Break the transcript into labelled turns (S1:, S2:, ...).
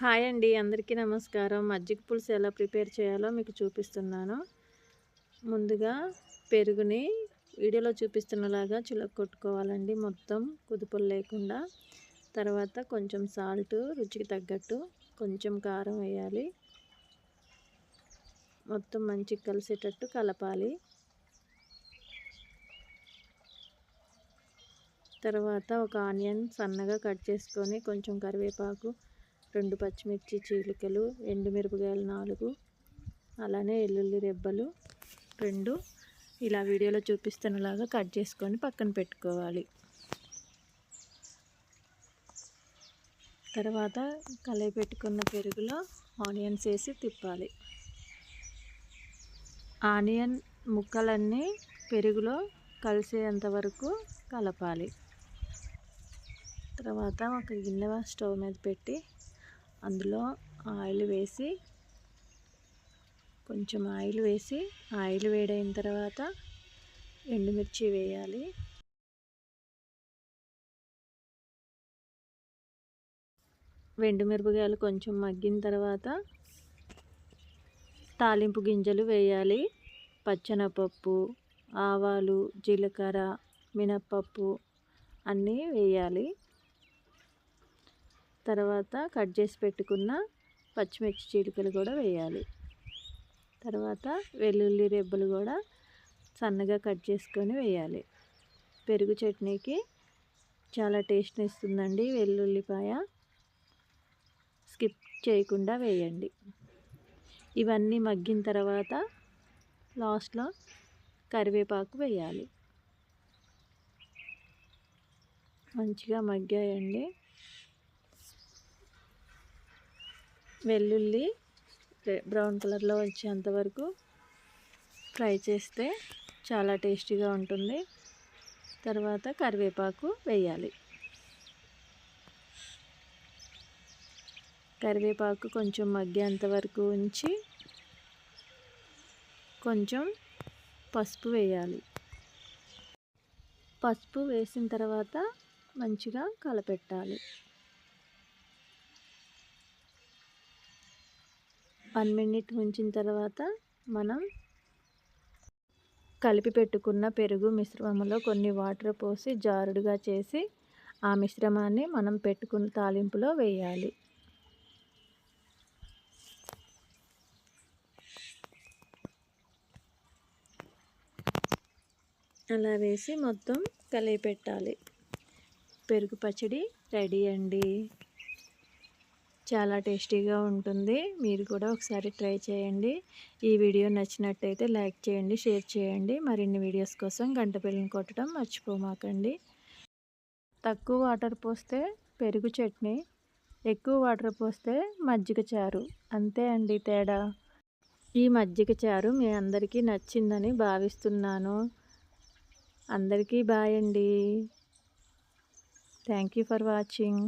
S1: Hi అండి. అందరికీ నమస్కారం. మజ్జిగ పులుసు ఎలా ప్రిపేర్ చేయాలో మీకు చూపిస్తున్నాను. ముందుగా పెరుగుని వీడియోలో చూపిస్తున్నలాగా చిలక కొట్టుకోవాలండి. మొత్తం కుదుపులు లేకుండా. తర్వాత కొంచెం సాల్ట్ రుచికి తగ్గట్టు కొంచెం కారం వేయాలి. మొత్తం మంచిగా కలిసేటట్టు కలపాలి. తర్వాత ఒక ఆనియన్ సన్నగా కట్ చేసుకొని కొంచెం కరివేపాకు రెండు పచ్చిమిర్చి చీలికలు ఎండుమిరపకాయలు నాలుగు అలానే వెల్లుల్లి రెబ్బలు రెండు. ఇలా వీడియోలో చూపిస్తున్నలాగా కట్ చేసుకొని పక్కన పెట్టుకోవాలి. తర్వాత కలయి పెట్టుకున్న పెరుగులో ఆనియన్స్ వేసి తిప్పాలి. ఆనియన్ ముక్కలన్నీ పెరుగులో కలిసేంత వరకు కలపాలి. తర్వాత ఒక గిన్నె స్టవ్ మీద పెట్టి అందులో ఆయిల్ వేసి కొంచెం ఆయిల్ వేసి ఆయిల్ వేడైన తర్వాత ఎండుమిర్చి వేయాలి. మిరపకాయలు కొంచెం మగ్గిన తర్వాత తాలింపు గింజలు వేయాలి. పచ్చనపప్పు ఆవాలు జీలకర్ర మినప్పప్పు అన్నీ వేయాలి. తర్వాత కట్ చేసి పెట్టుకున్న పచ్చిమిర్చి చీలికలు కూడా వేయాలి. తర్వాత వెల్లుల్లి రెబ్బలు కూడా సన్నగా కట్ చేసుకొని వేయాలి. పెరుగు చట్నీకి చాలా టేస్ట్ని ఇస్తుందండి వెల్లుల్లిపాయ. స్కిప్ చేయకుండా వేయండి. ఇవన్నీ మగ్గిన తర్వాత లాస్ట్లో కరివేపాకు వేయాలి. మంచిగా మగ్గాయండి. వెల్లుల్లి బ్రౌన్ కలర్లో వచ్చేంత వరకు ఫ్రై చేస్తే చాలా టేస్టీగా ఉంటుంది. తర్వాత కరివేపాకు వేయాలి. కరివేపాకు కొంచెం మగ్గేంత వరకు ఉంచి కొంచెం పసుపు వేయాలి. పసుపు వేసిన తర్వాత మంచిగా కలపెట్టాలి. వన్ మినిట్ ఉంచిన తర్వాత మనం కలిపి పెట్టుకున్న పెరుగు మిశ్రమంలో కొన్ని వాటర్ పోసి జారుడుగా చేసి ఆ మిశ్రమాన్ని మనం పెట్టుకున్న తాలింపులో వేయాలి. అలా వేసి మొత్తం కలిపి పెట్టాలి. పెరుగు పచ్చడి రెడీ అండి. చాలా టేస్టీగా ఉంటుంది. మీరు కూడా ఒకసారి ట్రై చేయండి. ఈ వీడియో నచ్చినట్టయితే లైక్ చేయండి షేర్ చేయండి. మరిన్ని వీడియోస్ కోసం గంట పిల్లని కొట్టడం మర్చిపోమాకండి. తక్కువ వాటర్ పోస్తే పెరుగు చట్నీ ఎక్కువ వాటర్ పోస్తే మజ్జిగ చారు. అంతే అండి తేడా. ఈ మజ్జిగ చారు మీ అందరికీ నచ్చిందని భావిస్తున్నాను. అందరికీ బాయ్ అండి. Thank you for watching.